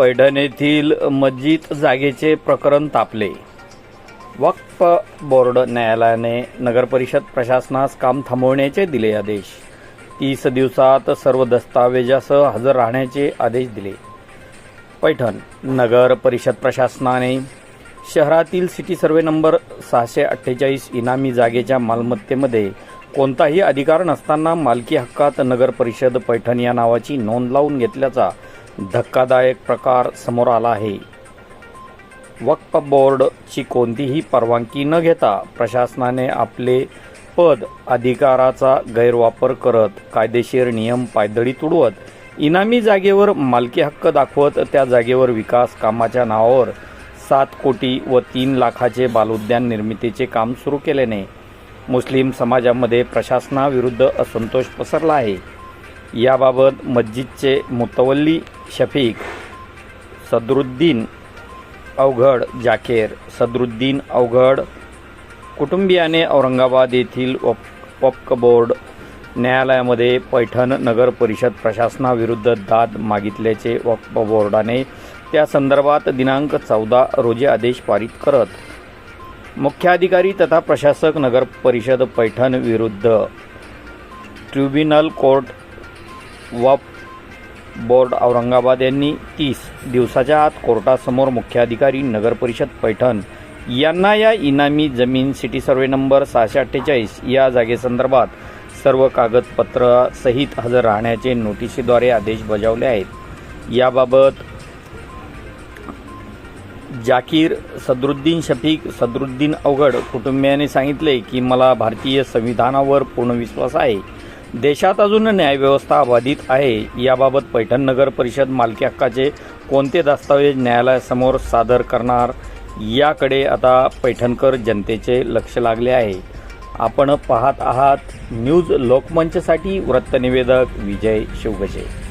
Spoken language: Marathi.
पैठण येथील मस्जिद जागेचे प्रकरण तापले. वक्फ बोर्ड न्यायालयाने नगरपरिषद प्रशासनास काम थांबवण्याचे दिले आदेश. तीस दिवसात सर्व दस्तावेजासह हजर राहण्याचे आदेश दिले. पैठण नगर परिषद प्रशासनाने शहरातील सिटी सर्वे नंबर सहाशे अठ्ठेचाळीस इनामी जागेच्या मालमत्तेमध्ये कोणताही अधिकार नसताना मालकी हक्कात नगर परिषद पैठण या नावाची नोंद लावून घेतल्याचा धक्कादायक प्रकार समोर आला आहे. वक्फ बोर्डची कोणतीही परवानगी न घेता प्रशासनाने आपले पद अधिकाराचा गैरवापर करत कायदेशीर नियम पायदळी तुडवत इनामी जागेवर मालकी हक्क दाखवत त्या जागेवर विकास कामाच्या नावावर सात कोटी व तीन लाखाचे बालउद्यान निर्मितीचे काम सुरू केल्याने मुस्लिम समाजामध्ये प्रशासनाविरुद्ध असंतोष पसरला आहे. याबाबत मस्जिदचे मुतवल्ली शफीक सदरुद्दीन अवघड जाकेर सदरुद्दीन अवघड कुटुंबियाने औरंगाबाद येथील वप वक्फ बोर्ड न्यायालयामध्ये पैठण नगर परिषद प्रशासनाविरुद्ध दाद मागितल्याचे वक्फ बोर्डाने त्या संदर्भात दिनांक चौदा रोजी आदेश पारित करत मुख्याधिकारी तथा प्रशासक नगर परिषद पैठण विरुद्ध ट्रिब्युनल कोर्ट वप बोर्ड औरंगाबाद यांनी तीस दिवसाच्या आत कोर्टासमोर मुख्याधिकारी नगरपरिषद पैठण यांना या इनामी जमीन सिटी सर्वे नंबर सहाशे अठ्ठेचाळीस या जागेसंदर्भात सर्व कागदपत्रासहित हजर राहण्याचे नोटिशीद्वारे आदेश बजावले आहेत. याबाबत जाकीर सदरुद्दीन शफीक सदरुद्दीन अवघड कुटुंबियाने सांगितले की मला भारतीय संविधानावर पूर्ण विश्वास आहे. देशात अजून न्यायव्यवस्था बाधित आहे. याबाबत पैठण नगर परिषद मालकी हक्काचे कोणते दस्तावेज न्यायालयासमोर सादर करणार? याकडे आता पैठणकर जनतेचे लक्ष लागले आहे. आपण पाहत आहात न्यूज लोकमंचसाठी वृत्तनिवेदक विजय शिवगजे.